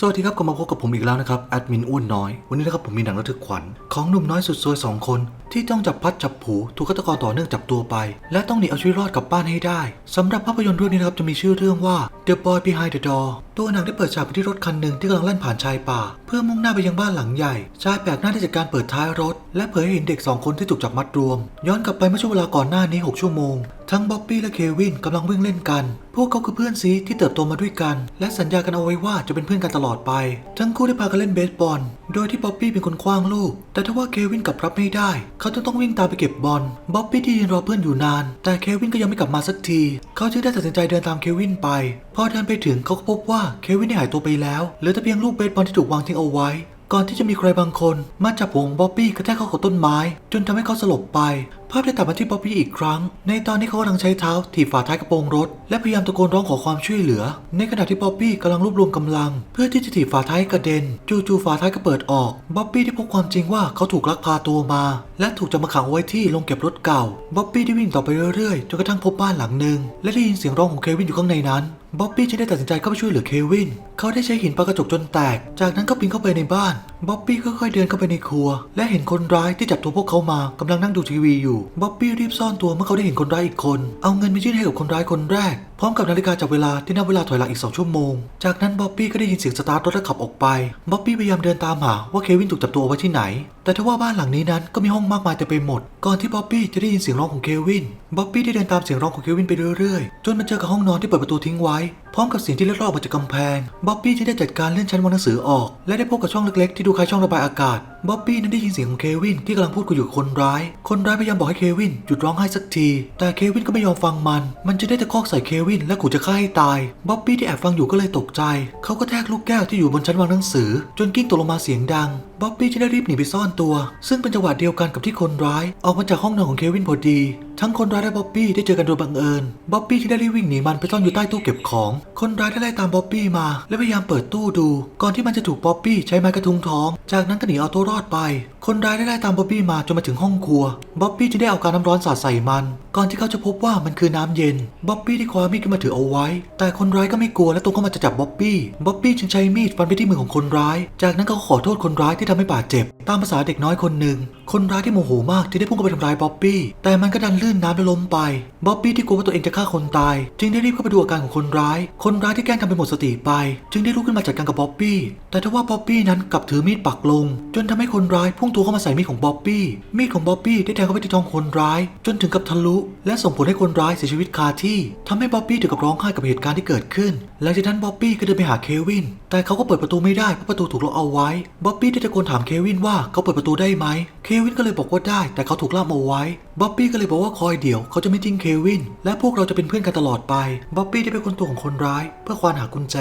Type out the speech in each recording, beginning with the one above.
สวัสดีครับกลับมาพบกับผมอีกแล้วนะครับแอดมินอ้วนน้อย วันนี้นะครับผมมีหนังระทึกขวัญของหนุ่มน้อยสุดซวยสองคน ที่ต้องจับพัดจับผูถูกฆาตกรต่อเนื่องจับตัวไป และต้องหนีเอาชีวิตรอดกลับบ้านให้ได้สำหรับภาพยนตร์เรื่องนี้นะครับจะมีชื่อเรื่องว่า The Boy Behind the Door ตัวหนังได้เปิดฉากไปที่รถคันหนึ่งที่กำลังแล่นผ่านชายป่า เพื่อมุ่งหน้าไปยังบ้านหลังใหญ่ชายแปลกหน้าได้จากการเปิดท้ายรถ และเผยให้เห็นเด็กสองคนที่ถูกจับมัดรวม ย้อนกลับไปเมื่อช่วงเวลาก่อนหน้านี้ 6 ชั่วโมง ทั้งบ๊อบบี้และเควินกำลังวิ่งเล่นกัน พวกเขาคือเพื่อนซีที่เติบโตมาด้วยกัน และสัญญากันเอาไว้ว่าจะเป็นเพื่อนกันตลอดไป ทั้งคู่ได้พากันเล่นเบสบอล โดยที่บ๊อบบี้เป็นคนคว้างลูก แต่ทว่าเควินกลับรับไม่ได้ เขาจึงต้องวิ่งตามไปเก็บบอล บ๊อบบี้ที่ยืนรอเพื่อนอยู่นาน แต่เควินก็ยังไม่กลับมาสักที เขาจึงได้ตัดสินใจเดินตามเควินไป พอเดินไปถึงเขาก็พบว่าเควินได้หายตัวไปแล้ว เหลือแต่เพียงลูกเบสบอลที่ถูกวางทิ้งเอาไว้ก่อนที่จะมีใครบางคน มาจับหัวงบ๊อบบี้กระแทกเข้ากับต้นไม้ จนทำให้เขาสลบไปภาพได้ตัดมาที่บ๊อบบี้อีกครั้ง ในตอนนี้เขากำลังใช้เท้าถีบฝาท้ายกระโปรงรถ และพยายามตะโกนร้องขอความช่วยเหลือ ในขณะที่บ๊อบบี้กำลังรวบรวมกำลัง เพื่อที่จะถีบฝาท้ายกระเด็น จู่ๆฝาท้ายก็เปิดออกบ๊อบบี้ได้พบความจริงว่าเขาถูกลักพาตัวมา และถูกจับมาขังไว้ที่โรงเก็บรถเก่าบ๊อบบี้ได้วิ่งต่อไปเรื่อยๆจนกระทั่งพบบ้านหลังหนึ่งและได้ยินเสียงร้องของเควินอยู่ข้างในนั้นบ๊อบบี้จึงได้ตัดสินใจเข้าไปช่วยเหลือเควิน เขาได้ใช้หินปากระจกจนแตก จากนั้นก็ปีนเข้าไปในบ้าน บ๊อบบี้ค่อยๆเดินเข้าไปในครัว และเห็นคนร้ายที่จับตัวพวกเขามากำลังนั่งดูทีวีอยู่บ๊อบบี้รีบซ่อนตัวเมื่อเขาได้เห็นคนร้ายอีกคน เอาเงินไปยื่นให้กับคนร้ายคนแรก พร้อมกับนาฬิกาจับเวลาที่นับเวลาถอยหลังอีก2ชั่วโมง จากนั้นบ๊อบบี้ก็ได้ยินเสียงสตาร์ทรถและขับออกไปบ๊อบบี้พยายามเดินตามหาว่าเควินถูกจับตัวไว้ที่ไหน แต่ทว่าบ้านหลังนี้นั้นก็มีห้องมากมายเต็มไปหมด ก่อนที่บ๊อบบี้จะได้ยินเสียงร้องของเควินบ๊อบบี้ได้เดินตามเสียงร้องของเควินไปเรื่อยๆ จนมาเจอกับห้องนอนที่เปิดประตูทิ้งไว้ พร้อมกับเสียงที่เล็ดรอดมาจากกำแพงบ๊อบบี้จึงได้จัดการเลื่อนชั้นวางหนังสือออก และได้พบกับช่องเล็กๆที่ดูคล้ายช่องระบายอากาศบ๊อบบี้นั้นได้ยินเสียงของเควินที่กำลังพูดคุยอยู่กับคนร้าย คนร้ายพยายามบอกให้เควินหยุดร้องไห้สักที แต่เควินก็ไม่ยอมฟังมัน มันจะได้ตะคอกใส่เควินและขู่จะฆ่าให้ตาย บ๊อบบี้ที่แอบฟังอยู่ก็เลยตกใจ เขาก็แทกลูกแก้วที่อยู่บนชั้นวางหนังสือ จนกิ้งตกลงมาเสียงดัง บ๊อบบี้จึงได้รีบหนีไปซ่อนตัว ซึ่งเป็นจังหวะเดียวกันกับที่คนร้าย ออกมาจากห้องนอนของเควินพอดี ทั้งคนร้ายและบ๊อบบี้ได้เจอกันโดยบังเอิญ บ๊อบบี้ที่ได้รีบวิ่งหนีมันไปซ่อนอยู่ใต้ตู้เก็บของ คนร้ายได้ไล่ตามบ๊อบบี้มา และพยายามเปิดตู้ดู ก่อนที่มันจะถูกบ๊อบบี้ใช้ไม้กระทุงท้อง จากนั้นก็หนีเอาตัวรอดไป คนร้ายได้ไล่ตามบ๊อบบี้มาจนมาถึงห้องครัว บ๊อบบี้จึงได้เอาการน้ำร้อนสาดใส่มัน ก่อนที่เขาจะพบว่ามันคือน้ำเย็น บ๊อบบี้ได้คว้ามีดขึ้นมาถือเอาไว้ แต่คนร้ายก็ไม่กลัวและตรงเข้ามาจะจับบ๊อบบี้ บ๊อบบี้จึงใช้มีดฟันไปที่มือของคนร้าย จากนั้นก็ขอโทษคนร้ายที่ทำให้บาดเจ็บ ตามภาษาเด็กน้อยคนหนึ่ง คนร้ายที่โมโหมากที่ได้พุ่งเข้าไปทำร้ายบ๊อบบี้ แต่มันก็ดันลื่นน้ำและล้มไป บ๊อบบี้ที่กลัวว่าตัวเองจะฆ่าคนตาย จึงได้รีบเข้าไปดูอาการของคนร้าย คนร้ายที่แกล้งทำเป็นหมดสติไป จึงได้ลุกขึ้นมาจัดการกับบ๊อบบี้ แต่ทว่าบ๊อบบี้นั้นกลับถือมีดปักลง จนทำให้คนร้ายพุ่งตัวเข้ามาใส่มีดของบ๊อบบี้ มีดของบ๊อบบี้ได้แทงเข้าไปที่ท้องคนร้าย จนถึงกับทะลุ และส่งผลให้คนร้ายเสียชีวิตคาที่ทำให้บ๊อบบี้ถึงกับร้องไห้กับเหตุการณ์ที่เกิดขึ้น หลังจากนั้นบ๊อบบี้ก็เดินไปหาเควิน แต่เขาก็เปิดประตูไม่ได้เพราะประตูถูกล็อกเอาไว้ บ๊อบบี้ได้ตะโกนถามเควินว่าเขาเปิดประตูได้ไหมเควินก็เลยบอกว่าได้ แต่เขาถูกล่ามเอาไว้บ๊อบบี้ก็เลยบอกว่าคอยเดี๋ยวเขาจะไม่ทิ้งเควิน และพวกเราจะเป็นเพื่อนกันตลอดไปบ๊อบบี้ได้เป็นคนตัวของคนร้าย เพื่อควานหากุญแจ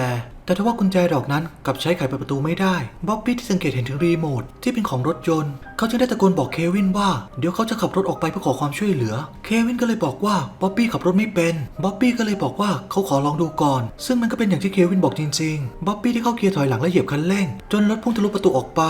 แต่ทว่ากุญแจดอกนั้นกลับใช้ไขเปิดประตูไม่ได้บ๊อบบี้ที่สังเกตเห็นถึงรีโมทที่เป็นของรถยนต์ เขาจึงได้ตะโกนบอกเควินว่าเดี๋ยวเขาจะขับรถออกไปเพื่อขอความช่วยเหลือ เควินก็เลยบอกว่าบ๊อบบี้ขับรถไม่เป็นบ๊อบบี้ก็เลยบอกว่าเขาขอลองดูก่อน ซึ่งมันก็เป็นอย่างที่เควินบอกจริงๆบ๊อบบี้ที่เข้าเกียร์ถอยหลังและเหยียบคันเร่ง จนรถพุ่งทะลุประตูออกไป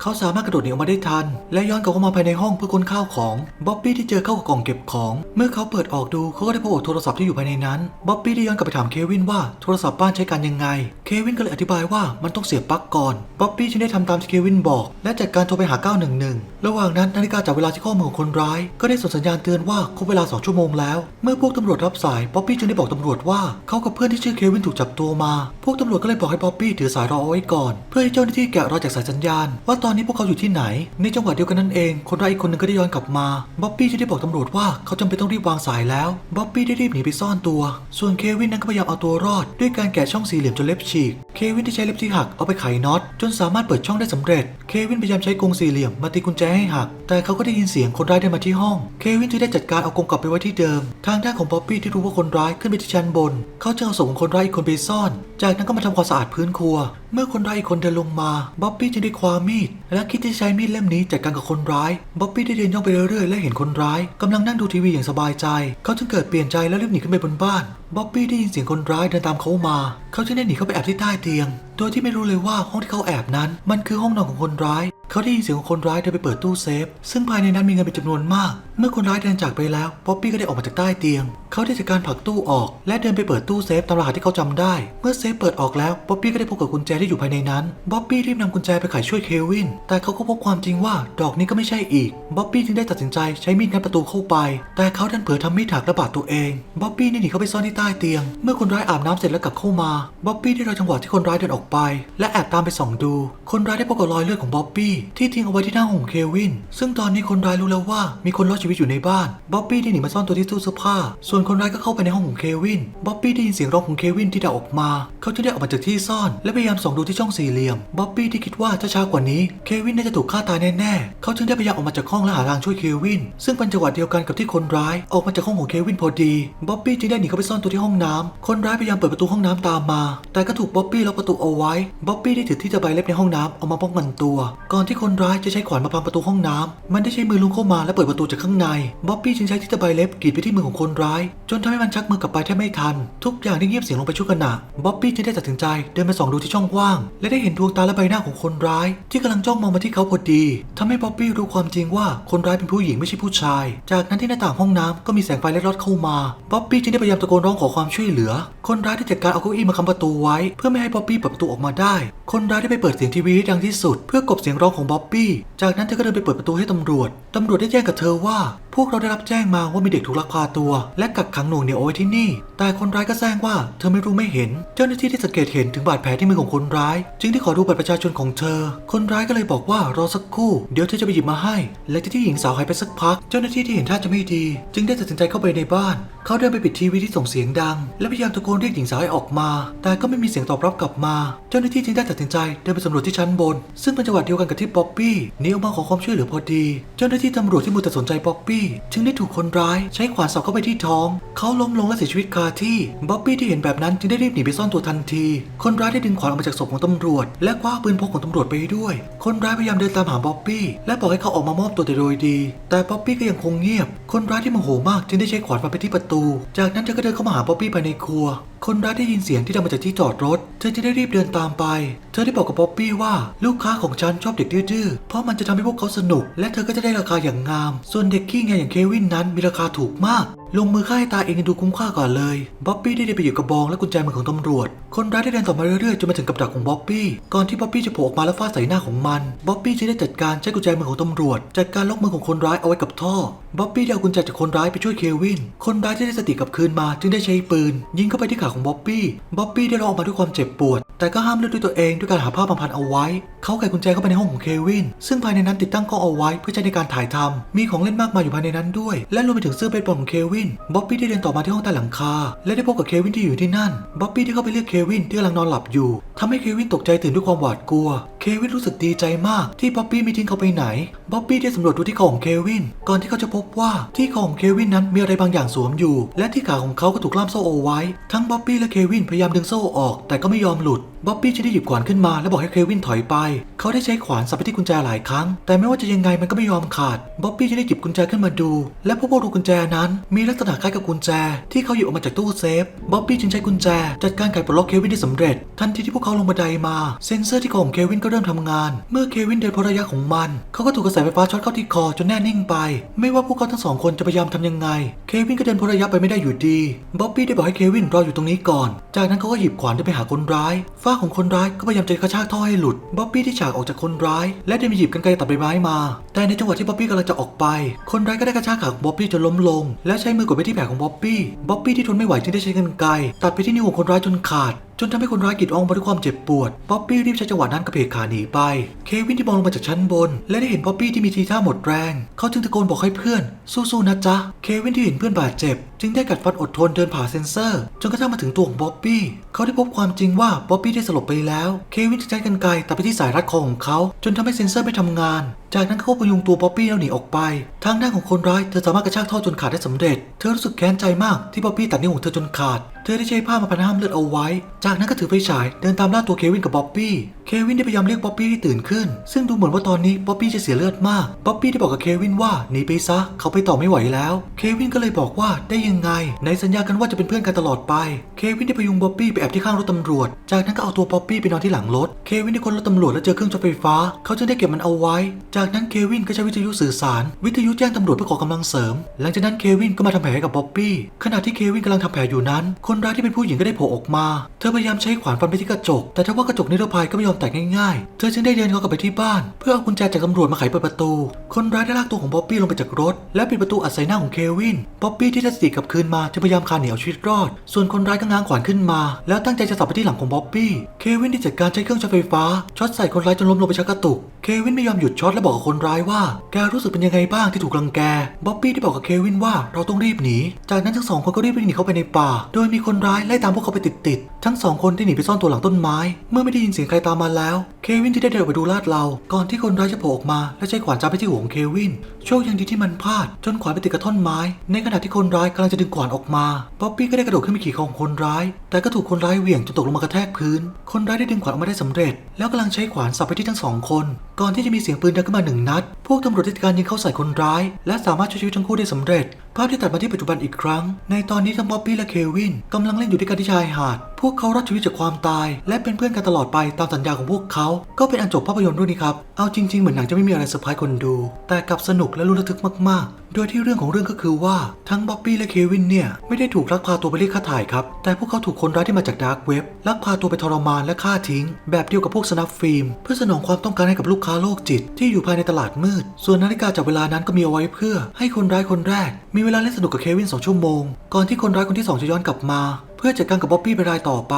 เขาสามารถกระโดดหนีออกมาได้ทัน และย้อนกลับเข้ามาภายในห้องเพื่อค้นข้าวของบ๊อบบี้ที่เจอเข้ากับกล่องเก็บของ เมื่อเขาเปิดออกดูเขาก็ได้พบกับโทรศัพท์ที่อยู่ภายในนั้นบ๊อบบี้ได้ย้อนกลับไปถามเควินว่าโทรศัพท์บ้านใช้การยังไงเควินก็เลยอธิบายว่ามันต้องเสียบปลั๊กก่อนบ๊อบบี้จึงได้ทำตามที่เควินบอก และจัดการโทรไปหา 911 ระหว่างนั้นนาฬิกาจับเวลาที่ข้อมือของคนร้าย ก็ได้ส่งสัญญาณเตือนว่าครบเวลา2ชั่วโมงแล้ว เมื่อพวกตำรวจรับสายบ๊อบบี้จึงได้บอกตำรวจว่าเขากับเพื่อนที่ชื่อเควินถูกจับตัวมา พวกตำรวจก็เลยบอกให้บ๊อบบี้ถือสายรอเอาไว้ก่อน เพื่อให้เจ้าหน้าที่แกะรอยจากสายสัญญาณ ว่าตอนนี้พวกเขาอยู่ที่ไหน ในจังหวะเดียวกันนั่นเอง คนร้ายอีกคนหนึงก็ได้ย้อนกลับมาบ๊อบบี้จึงได้บอกตำรวจว่าเขาจำเป็นต้องรีบวางสายแล้วบ๊อบบี้ได้รีบหนีไปซ่อนตัว ส่วนเควินนั้นก็พยายามเอาตัวรอด ด้วยการแกะช่องสี่เหลี่ยมจนเล็บฉีก เควินที่ใช้เล็บที่หักเอาไปไขน็อตจนสามารถเปิดช่องได้สำเร็จ เควินพยายามใช้กรงสี่เหลี่ยมมาตีกุญแจให้หัก แต่เขาก็ได้ยินเสียงคนร้ายเดินมาที่ห้อง เควินจึงได้จัดการเอากรงกลับไปไว้ที่เดิม ทางด้านของบ๊อบบี้ที่รู้ว่าคนร้ายขึ้นไปที่ชั้นบน เขาจึงเอาศพของคนร้ายอีกคนไปซ่อน จากนั้นก็มาทำความสะอาดพื้นครัว เมื่อคนร้ายอีกคนเดินลงมาบ๊อบบี้จึงได้คว้ามีด และคิดที่จะใช้มีดเล่มนี้จัดการกับคนร้ายบ๊อบบี้ได้เดินย่องไปเรื่อยๆและเห็นคนร้ายกำลังนั่งดูทีวีอย่างสบายใจ เขาจึงเกิดเปลี่ยนใจแล้วรีบหนีขึ้นไปบนบ้านบ๊อบบี้ได้ยินเสียงคนร้ายเดินตามเขามา เขาจึงได้หนีเข้าไปแอบที่ใต้เตียง โดยที่ไม่รู้เลยว่าห้องที่เขาแอบนั้น มันคือห้องนอนของคนร้าย เขาได้ยินเสียงของคนร้ายเดินไปเปิดตู้เซฟ ซึ่งภายในนั้นมีเงินเป็นจำนวนมาก เมื่อคนร้ายเดินจากไปแล้วบ๊อบบี้ก็ได้ออกมาจากใต้เตียง เขาได้จัดการผลักตู้ออก และเดินไปเปิดตู้เซฟตามรหัสที่เขาจำได้ เมื่อเซฟเปิดออกแล้วบ๊อบบี้ก็ได้พบกับกุญแจที่อยู่ภายในนั้นบ๊อบบี้รีบนำกุญแจไปไขช่วยเควิน แต่เขาก็พบความจริงว่าดอกนี้ก็ไม่ใช่อีกบ๊อบบี้จึงได้ตัดสินใจใช้มีดงัดประตูเข้าไป แต่เขาดันเผลอทำมีดถักและบาดตัวเองบ๊อบบี้ได้หนีเข้าไปซ่อนที่ใต้เตียง เมื่อคนร้ายอาบน้ำเสร็จแล้วกลับเข้ามาบ๊อบบี้ได้รอจังหวะที่คนร้ายเดินออกไป และแอบตามไปส่องดู คนร้ายได้พบกับรอยเลือดของบ๊อบบี้ที่ทิ้งเอาไว้ที่หน้าห้องของเควิน ซึ่งตอนนี้คนร้ายรู้แล้วว่ามีคนรอดชีวิตอยู่ในบ้านบ๊อบบี้ได้หนีมาซ่อนตัวที่ตู้เสื้อผ้าส่วนคนร้ายก็เข้าไปในห้องของเควินบ๊อบบี้ได้ยินเสียงร้องของเควินที่ดังออกมา เขาจึงได้ออกมาจากที่ซ่อน และพยายามส่องดูที่ช่องสี่เหลี่ยมบ๊อบบี้ที่คิดว่าถ้าช้ากว่านี้เควินน่าจะถูกฆ่าตายแน่ๆเขาจึงได้พยายามออกมาจากห้องและหาทางช่วยเควิน ซึ่งเป็นจังหวะเดียวกันกับที่คนร้ายออกมาจากห้องของเควินพอดีบ๊อบบี้จึงได้หนีเข้าไปซ่อนตัวที่ห้องน้ำคนร้ายพยายามเปิดประตูห้องน้ำตามมา แต่ก็ถูกบ๊อบบี้ล็อกประตูเอาไว้บ๊อบบี้ได้ถือที่จะใบเล็บในห้องน้ำเอามาป้องกันตัว ก่อนที่คนร้ายจะใช้ขวานมาพังประตูห้องน้ำมันได้ใช้มือลุงเข้ามาและเปิดประตูจากข้างในบ๊อบบี้จึงใช้ที่จะใบเล็บกรีดไปที่มือของคนร้ายจนทำให้มันชักมือกลับไปแทบไม่ทัน ทุกอย่างได้เงียบเสียงลงไปชั่วขณะบ๊อบบี้จึงได้ตัดสินใจเดินไปส่องดูที่ช่องว่าง และได้เห็นดวงตาและใบหน้าของคนร้าย ที่กำลังจ้องมองมาที่เขาพอดีทำให้บ๊อบบี้รู้ความจริงว่าคนร้ายเป็นผู้หญิงไม่ใช่ผู้ชาย จากนั้นที่หน้าต่างห้องน้ำก็มีแสงไฟเล็ดลอดเข้ามาบ๊อบบี้จึงได้พยายามตะโกนร้องขอความช่วยเหลือ คนร้ายได้จัดการเอาเก้าอี้มาค้ำประตูไว้ เพื่อไม่ให้บ๊อบบี้เปิดประตูออกมาได้ คนร้ายได้ไปเปิดเสียงทีวีให้ดังที่สุด เพื่อกบเสียงร้องของบ๊อบบี้จากนั้นเธอก็เดินไปเปิดประตูให้ตำรวจตำรวจได้แจ้งกับเธอว่า พวกเราได้รับแจ้งมาว่ามีเด็กถูกลักพาตัว และกักขังหน่วงเหนียวเอาไว้ที่นี่แต่คนร้ายก็แจ้งว่าเธอไม่รู้ไม่เห็น เจ้าหน้าที่ได้สังเกตเห็นถึงบาดแผลที่มือของคนร้าย จึงได้ขอดูบัตรประชาชนของเธอ คนร้ายก็เลยบอกว่ารอสักครู่ เดี๋ยวเธอจะไปหยิบมาให้ และที่หญิงสาวหายไปสักพัก เจ้าหน้าที่ที่เห็นท่าจะไม่ดี จึงได้ตัดสินใจเข้าไปในบ้าน เขาเดินไปปิดทีวีที่ส่งเสียงดัง และพยายามตะโกนเรียกหญิงสาวให้ออกมา แต่ก็ไม่มีเสียงตอบรับกลับมา เจ้าหน้าที่จึงได้ตัดสินใจเดินไปสำรวจที่ชั้นบน ซึ่งเป็นจังหวะเดียวกันกับที่ป๊อปปี้นีออกมาขอความช่วยเหลือพอดี เจ้าหน้าที่ตำรวจที่มัวแต่สนใจป๊อปปี้จึงได้ถูกคนร้ายใช้ขวานสอบเข้าไปที่ท้อง เขาล้มลงและเสียชีวิตคาที่บ๊อบบี้ที่เห็นแบบนั้นจึงได้รีบหนีไปซ่อนตัวทันที คนร้ายได้ดึงขวานออกมาจากศพของตำรวจ และคว้าปืนพกของตำรวจไปด้วย คนร้ายพยายามเดินตามหาบ๊อบบี้และบอกให้เขาออกมามอบตัวแต่โดยดี แต่บ๊อบบี้ก็ยังคงเงียบ คนร้ายที่โมโหมากจึงได้ใช้ขวานฟันไปที่ประตู จากนั้นเธอก็เดินเข้ามาหาบ๊อบบี้ภายในครัว คนร้ายได้ยินเสียงที่ดังมาจากที่จอดรถ เธอจะได้รีบเดินตามไป เธอได้บอกกับบ๊อบบี้ว่าลูกค้าของฉันชอบเด็กดื้อเพราะมันจะทำให้พวกเขาสนุก และเธอก็จะได้ราคาอย่างงาม ส่วนเด็กขี้ไงอย่างเควินนั้นมีราคาถูกมากลงมือฆ่าให้ตายเองยังดูคุ้มค่ากว่าเลย บ๊อบบี้ได้เดินไปอยู่กระบองและกุญแจมือของตำรวจ คนร้ายได้เดินต่อมาเรื่อยๆจนมาถึงกับดักของบ๊อบบี้ ก่อนที่บ๊อบบี้จะโผล่ออกมาและฟาดใส่หน้าของมัน บ๊อบบี้จึงได้จัดการใช้กุญแจมือของตำรวจ จัดการล็อกมือของคนร้ายเอาไว้กับท่อ บ๊อบบี้ได้เอากุญแจจากคนร้ายไปช่วยเควิน คนร้ายที่ได้สติกลับคืนมาจึงได้ใช้ปืน ยิงเข้าไปที่ขาของบ๊อบบี้ บ๊อบบี้ได้ร้องออกมาด้วยความเจ็บปวด แต่ก็ห้ามเลือดด้วยตัวเองด้วยการหาผ้าพันเอาไว้ เขาไขกุญแจเข้าไปในห้องของเควิน ซึ่งภายในนั้นติดตั้งกล้องเอาไว้ เพื่อใช้ในการถ่ายทำมีของเล่นมากมายอยู่ภายในนั้นด้วย และรวมไปถึงเสื้อเบสบอลของเควิน บ๊อบบี้ได้เดินต่อมาที่ห้องใต้หลังคา และได้พบกับเควินที่อยู่ที่นั่น บ๊อบบี้ได้เข้าไปเรียกเควินที่กำลังนอนหลับอยู่ทำให้เควินตกใจตื่นด้วยความหวาดกลัว เควินรู้สึกดีใจมากที่บ๊อบบี้ไม่ทิ้งเขาไปไหน บ๊อบบี้ได้สำรวจดูที่คอของเควิน ก่อนที่เขาจะพบว่าที่คอของเควินนั้นมีอะไรบางอย่างสวมอยู่ และที่ขาของเขาก็ถูกล่ามโซ่เอาไว้ ทั้งบ๊อบบี้และเควินพยายามดึงโซ่ออก แต่ก็ไม่ยอมหลุด บ๊อบบี้จะได้หยิบขวานขึ้นมาและบอกให้เควินถอยไปเขาได้ใช้ขวานสับไปที่กุญแจหลายครั้ง แต่ไม่ว่าจะยังไงมันก็ไม่ยอมขาด บ๊อบบี้จะได้หยิบกุญแจขึ้นมาดู และพบว่ารูกุญแจนั้น มีลักษณะคล้ายกับกุญแจ ที่เขาหยิบออกมาจากตู้เซฟ บ๊อบบี้จึงใช้กุญแจ จัดการไขปลดล็อกเควินได้สำเร็จ ทันทีที่พวกเขาลงบันไดมา เซ็นเซอร์ที่คอของเควินก็เริ่มทำงาน เมื่อเควินเดินพ้นระยะของมัน เขาก็ถูกกระแสไฟฟ้าช็อตเข้าที่คอจนแน่นิ่งไป ไม่ว่าพวกเขาทั้งสองคนจะพยายามทำยังไง เควินก็เดินพ้นระยะไปไม่ได้อยู่ดี บ๊อบบี้ได้บอกให้เควินรออยู่ตรงนี้ก่อน จากนั้นเขาก็หยิบขวานเดินไปหาคนร้ายฝ้าของคนร้ายก็พยายามจะกระชากท่อให้หลุด บ๊อบบี้ที่ฉากออกจากคนร้าย และได้มีหยิบกันไกลตัดใบไม้มา แต่ในจังหวะที่บ๊อบบี้กำลังจะออกไป คนร้ายก็ได้กระชากขาของบ๊อบบี้จนล้มลง และใช้มือกดไปที่แผลของบ๊อบบี้บ๊อบบี้ที่ทนไม่ไหวจึงได้ใช้กันไกลตัดไปที่นิ้วของคนร้ายจนขาดจนทำให้คนร้ายกรีดร้องมาด้วยความเจ็บปวดบ๊อบบี้รีบใช้จังหวะนั้นกระเพกขาหนีไป เควินที่มองลงมาจากชั้นบน และได้เห็นบ๊อบบี้ที่มีทีท่าหมดแรง เขาจึงตะโกนบอกให้เพื่อน สู้ๆนะจ๊ะ เควินที่เห็นเพื่อนบาดเจ็บ จึงได้กัดฟันอดทนเดินผ่าเซ็นเซอร์ จนกระทั่งมาถึงตัวของบ๊อบบี้ เขาได้พบความจริงว่าบ๊อบบี้ได้สลบไปแล้ว เควินจึงใช้กรรไกรตัดไปที่สายรัดคอของเขา จนทำให้เซ็นเซอร์ไม่ทำงาน จากนั้นเขาพยุงตัวบ๊อบบี้แล้วหนีออกไป ทางด้านของคนร้ายเธอสามารถกระชากท่อจนขาดได้สำเร็จ เธอรู้สึกแค้นใจมากที่บ๊อบบี้ตัดนิ้วของเธอจนขาด เธอได้ใช้ผ้ามาพันห้ามเลือดเอาไว้ จากนั้นก็ถือไฟฉายเดินตามล่าตัวเควินกับบ๊อบบี้ เควินได้พยายามเรียกบ๊อบบี้ให้ตื่นขึ้น ซึ่งดูเหมือนว่าตอนนี้บ๊อบบี้จะเสียเลือดมากบ๊อบบี้ได้บอกกับเควินว่าหนีไปซะ เขาไปต่อไม่ไหวแล้ว เควินก็เลยบอกว่าได้ยังไง ในสัญญากันว่าจะเป็นเพื่อนกันตลอดไป เควินได้พยุงบ๊อบบี้ไปแอบที่ข้างรถตำรวจ จากนั้นก็เอาตัวบ๊อบบี้ไปนอนที่หลังรถ เควินได้ค้นรถตำรวจและเจอเครื่องช็อตไฟฟ้า เขาจึงได้เก็บมันเอาไว้ จากากนั้นเควินก็ใช้วิทยุสื่อสาร วิทยุแจ้งตำรวจเพื่อขอกำลังเสริม หลังจากนั้นเควินก็มาทำแผลให้กับบ๊อบบี้ขณะที่เควินกำลังทำแผลอยู่นั้น คนร้ายที่เป็นผู้หญิงก็ได้โผล่ออกมา เธอพยายามใช้ขวานฟันไปที่กระจก แต่ถ้าว่ากระจกนิรภัยก็ไม่ยอมแตกง่ายๆ เธอจึงได้เดินเข้ากลับไปที่บ้าน เพื่อเอากุญแจจากตำรวจมาไขเปิดประตู คนร้ายได้ลากตัวของบ๊อบบี้ลงไปจากรถ และปิดประตูอัดใส่หน้าของเควินบ๊อบบี้ที่ได้สติกลับคืนมาจะพยายามคานหนีเอาชีวิตรอด ส่วนคนร้ายก็ง้างขวานขึ้นมา แล้วตั้งใจจะสับไปที่หลังของบ๊อบบี้เควินได้จัดการใช้เครื่องช็อตไฟฟ้าช็อตใส่คนร้ายจนล้มลงไปชักกระตุกเควินไม่ยอมหยุดช็อตและบอกกับคนร้ายว่า แกรู้สึกเป็นยังไงบ้างที่ถูกรังแก บ๊อบบี้ได้บอกกับเควินว่าเราต้องรีบหนี จากนั้นทั้งสองคนก็รีบวิ่งหนีเข้าไปในป่า โดยมีคนร้ายไล่ตามพวกเขาไปติดๆ ทั้งสองคนได้หนีไปซ่อนตัวหลังต้นไม้ เมื่อไม่ได้ยินเสียงใครตามมาแล้ว เควินที่ได้เดินออกไปดูลาดเรา ก่อนที่คนร้ายจะโผล่ออกมาและใช้ขวานจับไปที่หัวของเควิน โชคยังดีที่มันพลาด จนขวานไปติดกับท่อนไม้ ในขณะที่คนร้ายกำลังจะดึงขวานออกมา บ๊อบบี้ก็ได้กระโดดขึ้นไปขี่ของคนร้าย แต่ก็ถูกคนร้ายเหวี่ยงจนตกลงมากระแทกพื้น คนร้ายได้ดึงขวานออกมาได้สำเร็จ แล้วกำลังใช้ขวานสับไปที่ทั้งสองคน ก่อนที่จะมีเสียงปืนดังขึ้นมาหนึ่งนัด พวกตำรวจที่การยิงเข้าใส่คนร้าย และสามารถช่วยชีวิตทั้งคู่ได้สำเร็จ ภาพที่ตัดมาที่ปัจจุบันอีกครั้ง ในตอนนี้ทั้งบ๊อบบี้และเควินกำลังเล่นอยู่ด้วยกันที่ชายหาด พวกเขารอดชีวิตจากความตาย และเป็นเพื่อนกันตลอดไปตามสัญญาของพวกเขา ก็เป็นอันจบภาพยนตร์เรื่องนี้ครับ เอาจริงๆเหมือนหนังจะไม่มีอะไรเซอร์ไพรส์คนดู แต่กลับสนุกและลุ้นระทึกมากๆ โดยที่เรื่องของเรื่องก็คือว่าทั้งบ๊อบบี้และเควินเนี่ยไม่ได้ถูกลักพาตัวไปเรียกค่าถ่ายครับ แต่พวกเขาถูกคนร้ายที่มาจากดาร์กเว็บลักพาตัวไปทรมานและฆ่าทิ้ง แบบเดียวกับพวกสนับฟิล์มเพื่อสนองความต้องการให้กับลูกค้าโรคจิต ที่อยู่ภายในตลาดมืด ส่วนนาฬิกาจากเวลานั้นก็มีเอาไว้เพื่อ ให้คนร้ายคนแรก มีเวลาเล่นสนุกกับเควินสองชั่วโมง ก่อนที่คนร้ายคนที่สองจะย้อนกลับมาเพื่อจัดการกับบ๊อบบี้เป็นรายต่อไป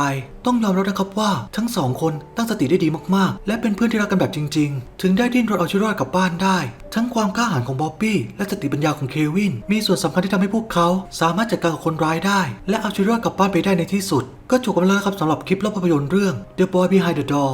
ต้องยอมรับนะครับว่าทั้งสองคนตั้งสติได้ดีมากๆ และเป็นเพื่อนที่รักกันแบบจริง ๆ ถึงได้ดิ้นรนเอาชีวิตรอดกลับบ้านได้ ทั้งความกล้าหาญของบ๊อบบี้และสติปัญญาของเควิน มีส่วนสำคัญที่ทำให้พวกเขาสามารถจัดการกับคนร้ายได้ และเอาชีวิตรอดกลับบ้านไปได้ในที่สุด ก็จบกันแล้วครับสำหรับคลิปและภาพยนตร์เรื่อง The Boy Behind the Door